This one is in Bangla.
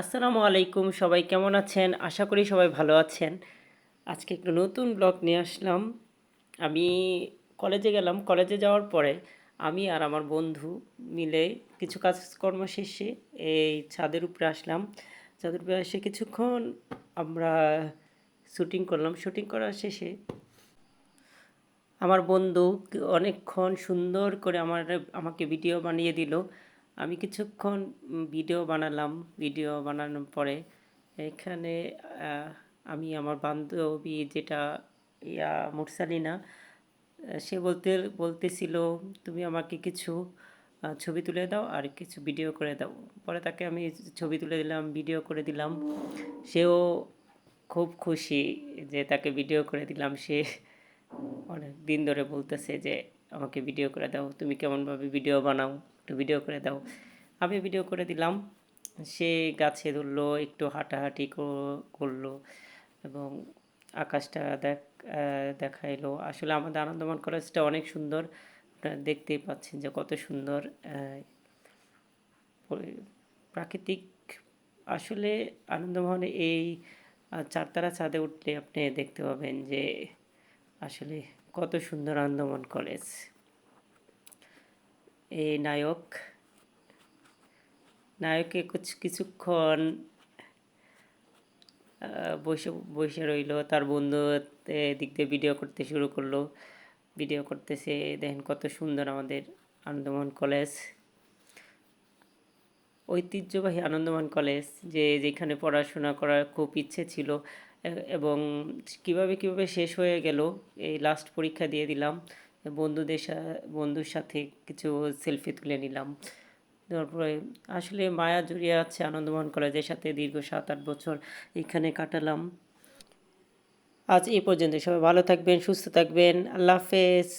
আসসালামু আলাইকুম, সবাই কেমন আছেন? আশা করি সবাই ভালো আছেন। আজকে একটু নতুন ব্লগ নিয়ে আসলাম। আমি কলেজে গেলাম। কলেজে যাওয়ার পরে আমি আর আমার বন্ধু মিলে কিছু কাজকর্ম শেষে এই ছাদের উপরে আসলাম। ছাদের উপরে এসে কিছুক্ষণ আমরা শুটিং করলাম। শুটিং করার শেষে আমার বন্ধু অনেকক্ষণ সুন্দর করে আমার, আমাকে ভিডিও বানিয়ে দিল। আমি কিছুক্ষণ ভিডিও বানালাম, ভিডিও বানানোর পরে এখানে আমি আমার বান্ধবী যেটা, ইয়া মুরসালিনা, সে বলতে, বলতেছিল, তুমি আমাকে কিছু ছবি তুলে দাও আর কিছু ভিডিও করে দাও। পরে তাকে আমি ছবি তুলে দিলাম, ভিডিও করে দিলাম। সেও খুব খুশি যে তাকে ভিডিও করে দিলাম। সে অনেক দিন ধরে বলতেছে যে আমাকে ভিডিও করে দাও। তুমি কেমনভাবে ভিডিও বানাও, একটু ভিডিও করে দাও। আমি ভিডিও করে দিলাম। সে গাছে ধরলো, একটু হাঁটাহাঁটি করল এবং আকাশটা দেখ দেখাইলো। আসলে আমাদের আনন্দমান কলেজটা অনেক সুন্দর। আপনারা দেখতেই পাচ্ছেন যে কত সুন্দর প্রাকৃতিক। আসলে আনন্দমোহনে এই চারতারা ছাদে উঠলে আপনি দেখতে পাবেন যে আসলে কত সুন্দর আনন্দমন কলেজ এই নায়ক, নায়কে কিছু, কিছুক্ষণ বসে বসে রইল। তার বন্ধু দিক দিয়ে ভিডিও করতে শুরু করল। ভিডিও করতেছে, দেখেন কত সুন্দর আমাদের আনন্দমোহন কলেজ ঐতিহ্যবাহী আনন্দমান কলেজ যে যেখানে পড়াশোনা করার খুব ইচ্ছে ছিল। এবং কীভাবে কীভাবে শেষ হয়ে গেল, এই লাস্ট পরীক্ষা দিয়ে দিলাম। বন্ধুদের বন্ধুর সাথে কিছু সেলফি তুলে নিলাম। তারপরে আসলে মায়া জড়িয়ে আছে আনন্দমোহন কলেজের সাথে দীর্ঘ সাত আট বছর এখানে কাটালাম। আজ এই পর্যন্ত সবাই ভালো থাকবেন, সুস্থ থাকবেন। আল্লাহ হাফেজ।